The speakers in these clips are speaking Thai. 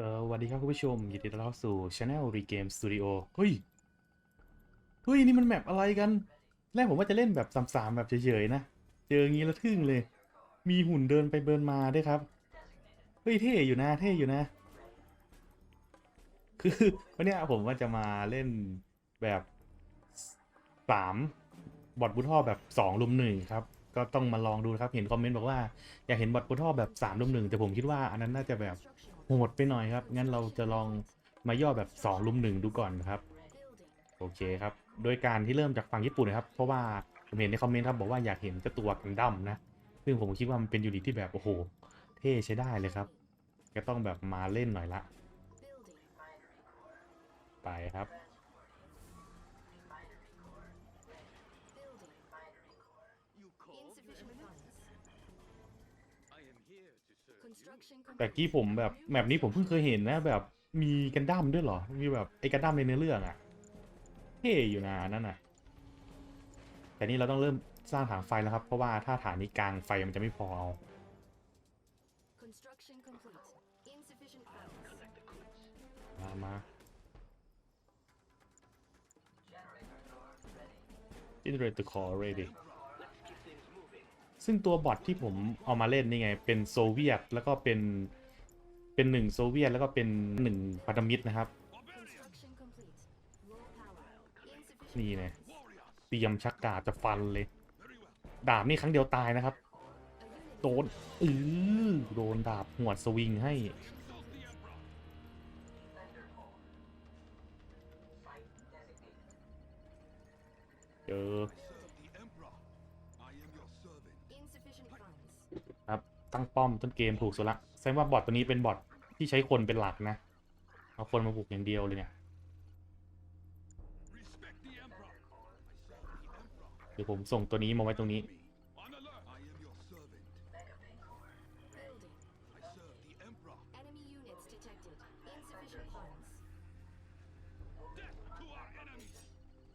เออสวัสดีครับคุณผู้ชม ยินดีต้อนรับสู่ Channel Regame Studio เฮ้ย เฮ้ย นี่มันแมปอะไรกัน แรกผมว่าจะเล่นแบบสามๆแบบเฉยๆนะ เจองี้ล้วทึ่งเลย มีหุ่นเดินไปเดินมาด้วยครับ เฮ้ย เท่อยู่นะ เท่อยู่นะ คือวันนี้ผมว่าจะมาเล่นแบบสามบอทบูทอแบบสองลุมหนึ่งครับ ก็ต้องมาลองดูนะครับ เห็นคอมเมนต์บอกว่าอยากเห็นบอทบูทอแบบสามลุมหนึ่งแต่ผมคิดว่าอันนั้นน่าจะแบบโหดไปหน่อยครับ งั้นเราจะลองมาย่อแบบ2ลุมหนึ่งดูก่อนครับ โอเคครับ โดยการที่เริ่มจากฝั่งญี่ปุ่นนะครับ เพราะว่าผมเห็นในคอมเมนต์ครับบอกว่าอยากเห็นเจ้าตัวกันดั้มนะ ซึ่งผมคิดว่ามันเป็นยูนิตที่แบบโอ้โห เท่ใช้ได้เลยครับ ก็ต้องแบบมาเล่นหน่อยละ ไปครับ แต่กี้ผมแบบแมปนี้ผมเพิ่งเคยเห็นนะ แบบมีกันดั้มด้วยเหรอ มีแบบไอ้กันดั้มในเนื้อเรื่องอะเท่อยู่นะนั่นน่ะ แต่นี่เราต้องเริ่มสร้างฐานไฟแล้วครับ เพราะว่าถ้าฐานนี้กลางไฟมันจะไม่พอเอา Construction complete. Insufficient funds. มามา generate the core ready ซึ่งตัวบอทที่ผมเอามาเล่นนี่ไง เป็นโซเวียตแล้วก็เป็นเป็นหนึ่งโซเวียตแล้วก็เป็นหนึ่งพันธมิตรนะครับ Construction complete. Low power. Insufficient นี่ไง funds. เตรียมชักดาบจะฟันเลย ดาบนี่ครั้งเดียวตายนะครับ A unit โดนเออโดนดาบหวดสวิงให้เจอ insufficient funds. ครับตั้งป้อมต้นเกมถูกสุดละแสดงว่าบอทตัวนี้เป็นบอทที่ใช้คนเป็นหลักนะ เอาคนมาบุกอย่างเดียวเลยเนี่ยเดี๋ยวผมส่งตัวนี้มาไว้ตรงนี้ Building. Enemy units detected. Insufficient funds.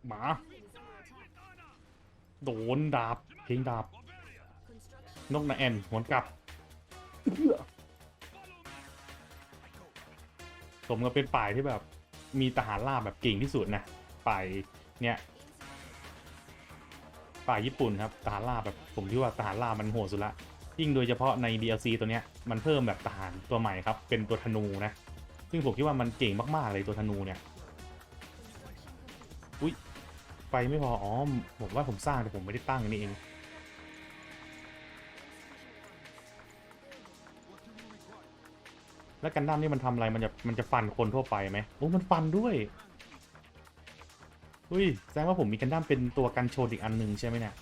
หมา Unit is under attack. โดนดาบเพลงดาบ Construction นกนาแอนหวนกลับผมก็เป็นป่ายที่แบบ มีทหารล่าแบบเก่งที่สุดนะป่ายเนี่ยป่ายญี่ปุ่นครับทหารล่าแบบผมคิดว่าทหารล่ามันโหดสุดละยิ่งโดยเฉพาะใน DLC ตัวเนี้ยมันเพิ่มแบบทหารตัวใหม่ครับ เป็นตัวธนูนะ ซึ่งผมคิดว่ามันเก่งมากๆเลยตัวธนูเนี่ยอุ้ยไฟไม่พออ๋อผมว่าผมสร้างแต่ผมไม่ได้ตั้งนี่เอง แล้วกันดั้มนี่มันทำอะไรมันจะมันจะฟันคนทั่วไปไหมโอ้มันฟันด้วยอุ้ยแสดงว่าผมมีกันดั้มเป็นตัวกันโชนอีกอันหนึ่งใช่ไหมเนี่ย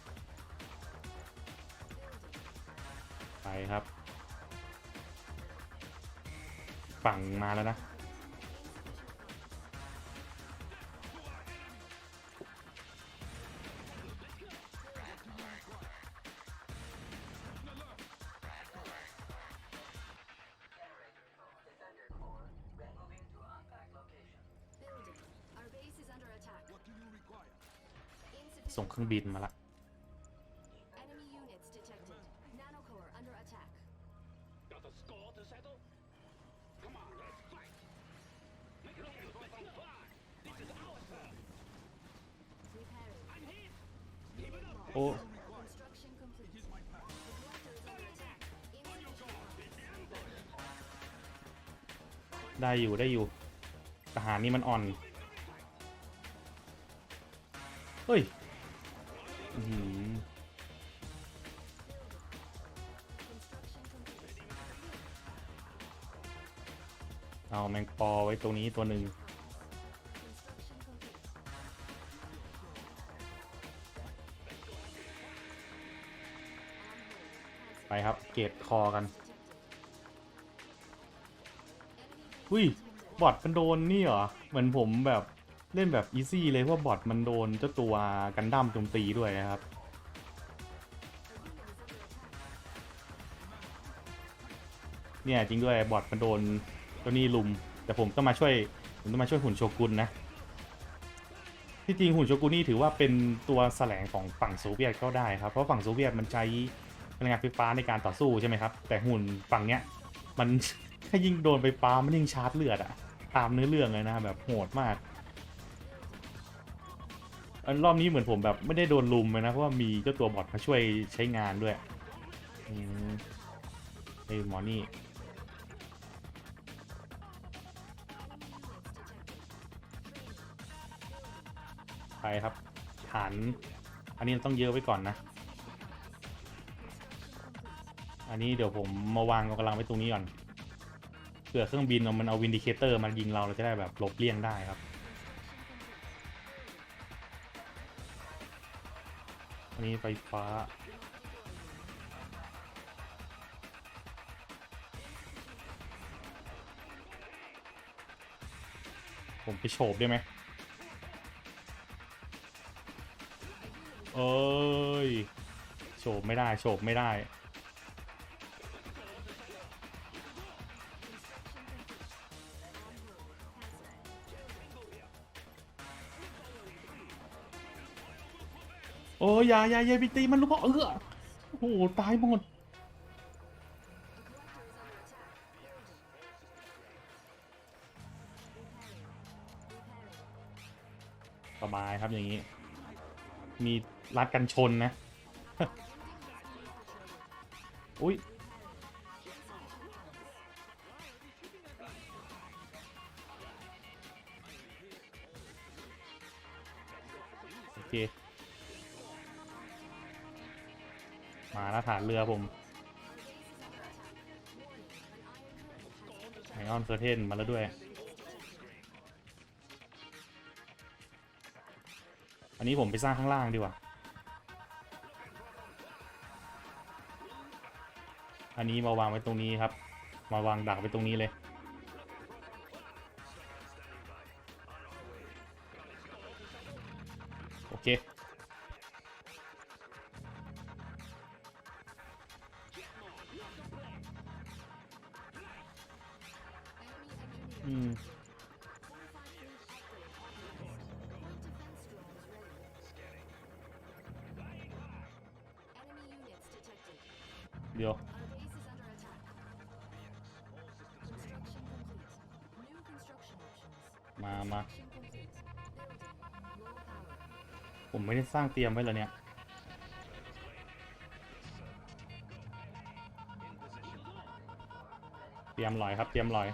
ไปครับ ฝั่งมาแล้วนะ ส่ง Insufficient เครื่องบินมาละ enemy units detected. Nanocore under attack. Got a score to settle? Come on, let's fight! Make it over for some fun! This is our turn! Repairing. I'm hit! Keep it up! โอ้ Construction complete. The collector is under attack. Insufficient funds. ได้อยู่ได้อยู่ทหารนี่มันอ่อน เฮ้ย เอาแมงปอไว้ตรงนี้ตัวหนึ่งไปครับ เกตคอกันอุ้ยบอดเป็นโดนนี่เหรอ เหมือนผมแบบ เล่นแบบอีซี่เลยเพราะบอทมันโดนเจ้าตัวกันดั้มโจมตีด้วยนะครับ เนี่ยจริงด้วยบอทมันโดนตัวนี้ลุม แต่ผมต้องมาช่วยผมต้องมาช่วยหุ่นโชกุนนะที่จริงหุ่นโชกุนนี่ถือว่าเป็นตัวแสลงของฝั่งโซเวียตก็ได้ครับเพราะฝั่งโซเวียตมันใช้พลังงานไฟฟ้าในการต่อสู้ใช่ไหมครับ แต่หุ่นฝั่งเนี้ยมันถ้ายิงโดนไปปามันยิงชาร์จเลือดอะตามเนื้อเรื่องเลยนะแบบโหดมาก อันรอบนี้เหมือนผมแบบไม่ได้โดนลุมเลยนะ เพราะว่ามีเจ้าตัวบอทมาช่วยใช้งานด้วยอืมไอ้หมอนี่ไปครับ ฐาน อันนี้ต้องเยอะไว้ก่อนนะ อันนี้เดี๋ยวผมมาวางกำลังไว้ตรงนี้ก่อนเผื่อเครื่องบินมันเอาวินดิเคเตอร์มายิงเราเราจะได้แบบหลบเลี่ยงได้ครับ มีไฟฟ้า ผมไปโฉบได้ไหมเอ้ยโฉบไม่ได้โฉบไม่ได้ อยอย่าอย่าอย่าไปตีมันลูกพ่อเออโอ้โหตายหมดสบายครับอย่างนี้ มีรัดกันชนนะ อุ้ยโอเค มาแล้วฐานเรือผมไอออนเคอร์เทนมาแล้วด้วย อันนี้ผมไปสร้างข้างล่างดีกว่า อันนี้มาวางไว้ตรงนี้ครับ มาวางดักไว้ตรงนี้เลย โอเค ผมไม่ได้สร้างเตรียมไว้เลยเนี่ย เตรียมลอยครับ เตรียมลอย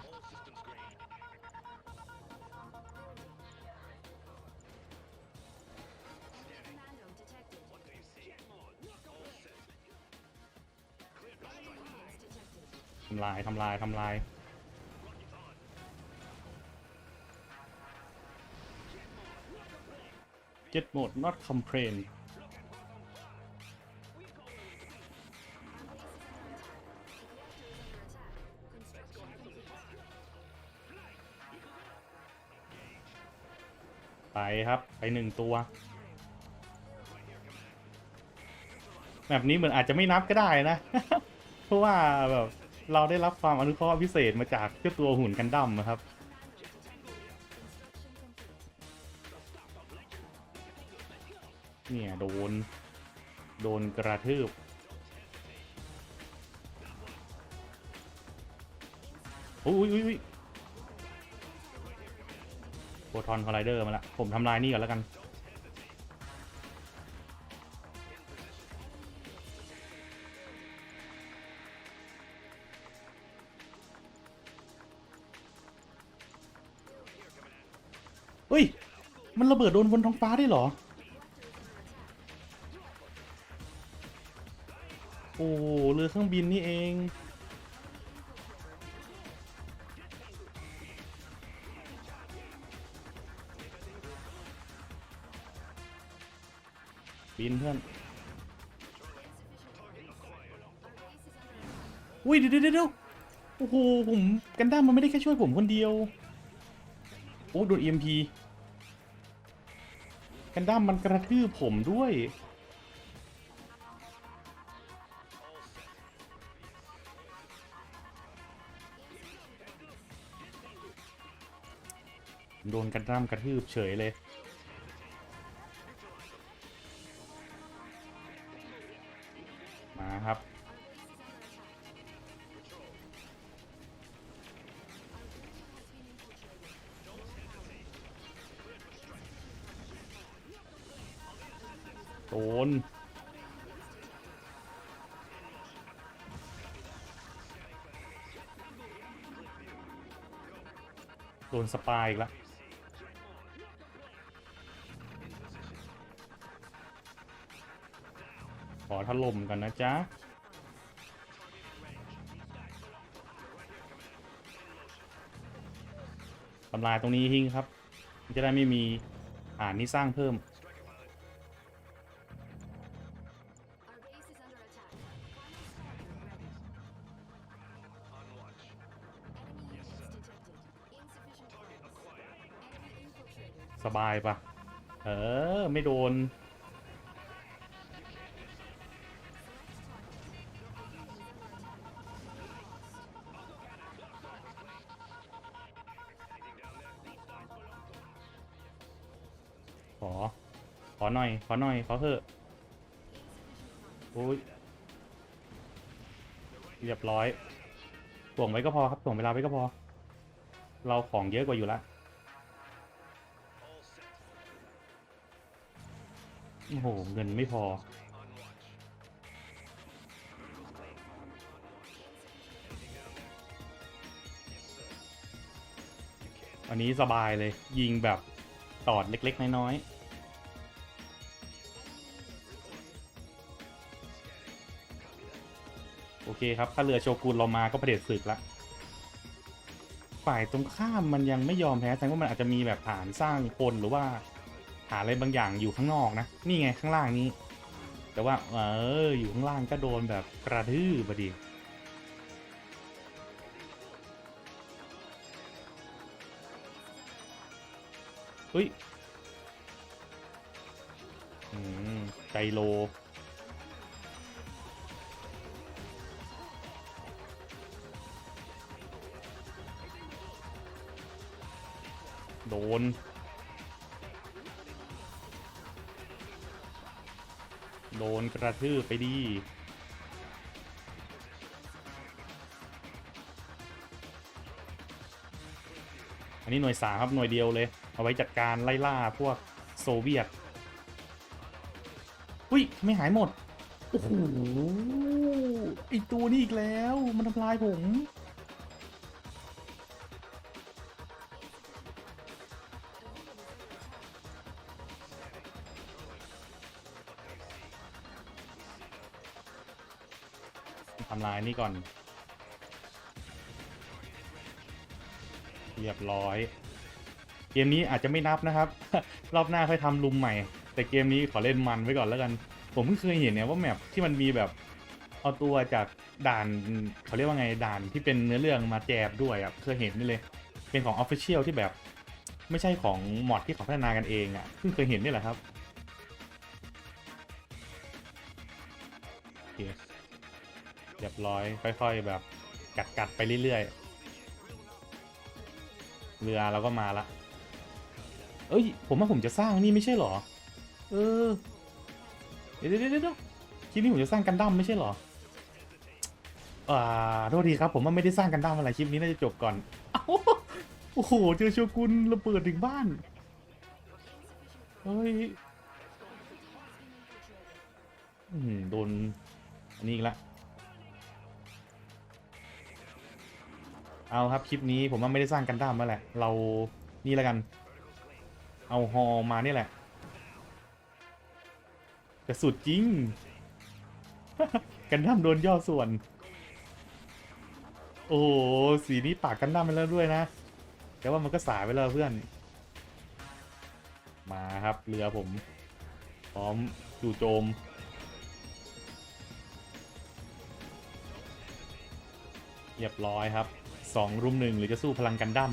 ทำลาย ทำลาย ทำลาย Jet mode not complain ไปครับไปหนึ่งตัว แบบนี้เหมือนอาจจะไม่นับก็ได้นะ เพราะว่าแบบเราได้รับความอนุเคราะห์พิเศษมาจากเจ้าตัวหุ่นกันดั้มนะครับ เนี่ยโดน โดนกระทืบอุ้ยอุ้ยอุ้ยโปรทอนคอลไลเดอร์มาละ ผมทำลายนี่ก่อนแล้วกันเฮ้ย มันระเบิดโดนบนท้องฟ้าได้เหรอ โอ้เรือเครื่องบินนี่เอง บินเพื่อน อุ้ยเดี๋ยวเดี๋ยวเดี๋ยวโอ้โห ผมกันด้ามมันไม่ได้แค่ช่วยผมคนเดียว โอ้โดน EMP กันด้ามมันกระทืบผมด้วย โดนกันด้ำกระทืบเฉยเลย มาครับ โดนโดนสปายอีกแล้ว ถล่มกันนะจ๊ะทำลายตรงนี้ทิ้งครับ จะได้ไม่มีฐานนี้สร้างเพิ่ม สบายปะเออ ไม่โดน ขอ ขอหน่อย ขอหน่อย ขอเถอะโอ้ยเรียบร้อยถ่วงไว้ก็พอครับถ่วงเวลาไว้ก็พอ เราของเยอะกว่าอยู่ละโอ้โห เงินไม่พอ อันนี้สบายเลยยิงแบบ ตอดเล็กๆ น้อยๆโอเคครับ ถ้าเรือโชกุนเรามาก็ประเด็จศึกละ ฝ่ายตรงข้ามมันยังไม่ยอมแพ้แสดงว่ามันอาจจะมีแบบฐานสร้างคนหรือว่าฐานอะไรบางอย่างอยู่ข้างนอกนะ นี่ไงข้างล่างนี้ แต่ว่า เออ อยู่ข้างล่างก็โดนแบบกระทืบพอดี เฮ้ยอืมไกโล โดน โดนกระทืบไปดีอันนี้หน่วยสามครับหน่วยเดียวเลย เอาไว้จัดการไล่ล่าพวกโซเวียตอุ้ย ไม่หายหมด โอ้โหไอตัวนี้อีกแล้ว มันทำลายผม ทำลายนี่ก่อน เรียบร้อย เกมนี้อาจจะไม่นับนะครับ รอบหน้าค่อยทำลุมใหม่ แต่เกมนี้ขอเล่นมันไว้ก่อนแล้วกัน ผมเพิ่งเคยเห็นเนี่ยว่าแมปที่มันมีแบบเอาตัวจากด่านเขาเรียกว่าไงด่านที่เป็นเนื้อเรื่องมาแจบด้วยอะเคยเห็นนี่เลย เป็นของ Official ที่แบบ ไม่ใช่ของมอดที่เขาพัฒนากันเองอะเพิ่งเคยเห็นนี่แหละครับเคเรียบร้อยค่อย ๆ แบบกัดๆไปเรื่อยๆเรือเราก็มาละ เอ้ย ผมว่าผมจะสร้างนี่ไม่ใช่เหรอ เออ เดี๋ยวเดี๋ยวเดี๋ยวคลิปนี้ผมจะสร้างกันดั้มไม่ใช่เหรอ อ่าโทษทีครับ ผมว่าไม่ได้สร้างกันดั้มอะไรคลิปนี้น่าจะจบก่อน เอ้า โอ้โห เจอโชกุนระเบิดถึงบ้าน เฮ้ยอืมโดน อันนี้อีกละ เอาครับคลิปนี้ผมว่าไม่ได้สร้างกันดั้มมาแหละ เรานี่แล้วกัน เอาฮอมานี่แหละ แต่สุดจริง กันดั้มโดนย่อส่วน โอ้สีนี้ปากกันดั้มไปแล้วด้วยนะแต่ว่ามันก็สายไปแล้วเพื่อน มาครับเรือผม พร้อมจู่โจมเรียบร้อยครับสองรุมหนึ่งหรือจะสู้พลังกันดั้ม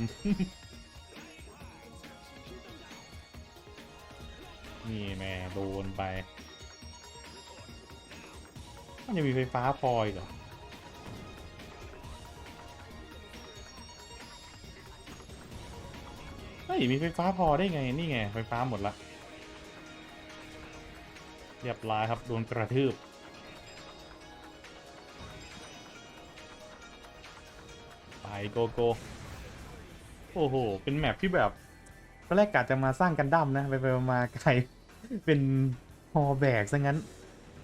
นี่แม่โดนไป มันยังมีไฟฟ้าพออีกเหรอเฮ้ยมีไฟฟ้าพอได้ไง นี่ไง ไฟฟ้าหมดละ เรียบร้อยครับ โดนกระทืบไปโกโก้โอ้โห เป็นแมปที่แบบตอนแรกกะจะมาสร้างกันดั้มนะ ไปไปมากลาย เป็นฮอแบกซะงั้น